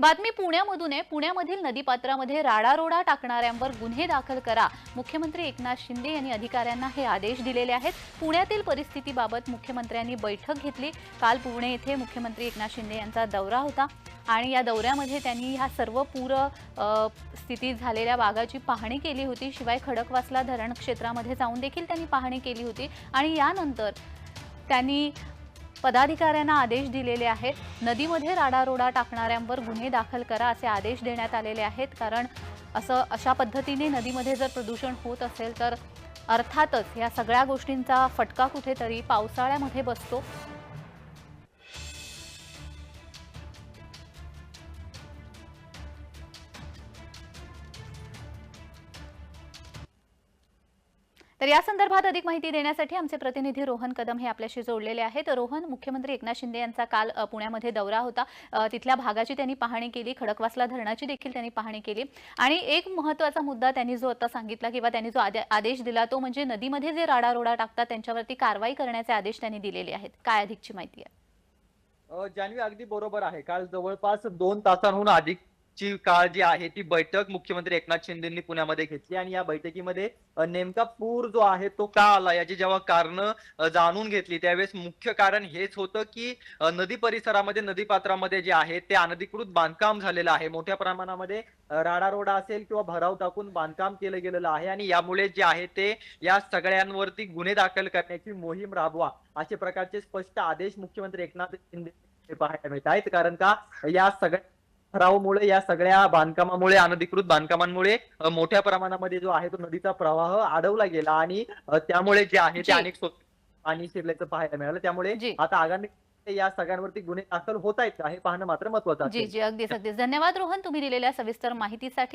बातमी पुण्यामधून आहे. पुण्यामधील नदीपात्रामध्ये राडारोडा टाकणाऱ्यांवर गुन्हे दाखल करा. मुख्यमंत्री एकनाथ शिंदे यांनी अधिकाऱ्यांना हे आदेश दिलेले आहेत. पुण्यातील परिस्थितीबाबत मुख्यमंत्र्यांनी बैठक घेतली. काल पुणे येथे मुख्यमंत्री एकनाथ शिंदे यांचा दौरा होता. आणि या दौऱ्यामध्ये त्यांनी ह्या सर्व पूर स्थितीत झालेल्या भागाची पाहणी केली होती. शिवाय खडकवासला धरण क्षेत्रामध्ये जाऊन देखील त्यांनी पाहणी केली होती. आणि यानंतर त्यांनी पदाधिकाऱ्यांना आदेश दिलेले आहेत. नदीमध्ये राडारोडा टाकणाऱ्यांवर गुन्हे दाखल करा असे आदेश देण्यात आलेले आहेत. कारण असं अशा पद्धतीने नदीमध्ये जर प्रदूषण होत असेल तर अर्थातच या सगळ्या गोष्टींचा फटका कुठेतरी पावसाळ्यामध्ये बसतो. तर या संदर्भात अधिक माहिती देण्यासाठी आमचे प्रतिनिधी रोहन कदम हे आपल्याशी जोडलेले आहेत. रोहन मुख्यमंत्री एकनाथ शिंदे यांचा काल पुण्यामध्ये दौरा होता. तिथल्या भागाची त्यांनी पाहणी केली. खडकवासला धरणाची देखील त्यांनी पाहणी केली. आणि एक महत्त्वाचा मुद्दा त्यांनी जो आता सांगितला किंवा त्यांनी जो आदेश दिला तो म्हणजे नदीमध्ये जे राडारोडा टाकतात त्यांच्यावरती कारवाई करण्याचे आदेश त्यांनी दिलेले आहेत. काय अधिकची माहिती आहे? जानवी अगदी बरोबर आहे. काल जवळपास दोन तासांहून अधिक काळ जी आहे ती बैठक मुख्यमंत्री एकनाथ शिंदेंनी पुण्यामध्ये घेतली आणि या बैठकीमध्ये नेमका पूर जो आहे तो का आला याची जेव्हा कारण जाणून घेतली त्यावेळेस मुख्य कारण हेच होतं की नदी परिसरामध्ये नदीपात्रामध्ये जे आहे ते अनधिकृत बांधकाम झालेलं आहे. मोठ्या प्रमाणामध्ये राडारोडा असेल किंवा भराव टाकून बांधकाम केलं गेलेलं आहे आणि यामुळे जे आहे ते या सगळ्यांवरती गुन्हे दाखल करण्याची मोहीम राबवा अशा प्रकारचे स्पष्ट आदेश मुख्यमंत्री एकनाथ शिंदे पाहायला मिळत आहेत. कारण का या सगळ्या ठरावामुळे या सगळ्या बांधकामामुळे अनधिकृत बांधकामांमुळे मोठ्या प्रमाणामध्ये जो आहे तो नदीचा प्रवाह अडवला गेला आणि त्यामुळे जे आहे जी. ते अनेक स्वत- पाणी शिरल्याचं पाहायला मिळालं. त्यामुळे जी. आता आगामी या सगळ्यांवरती गुन्हे दाखल होत आहेत का? हे पाहणं मात्र महत्वाचं जी असेल. जी. अगदीच अगदीच. धन्यवाद रोहन तुम्ही दिलेल्या सविस्तर माहितीसाठी.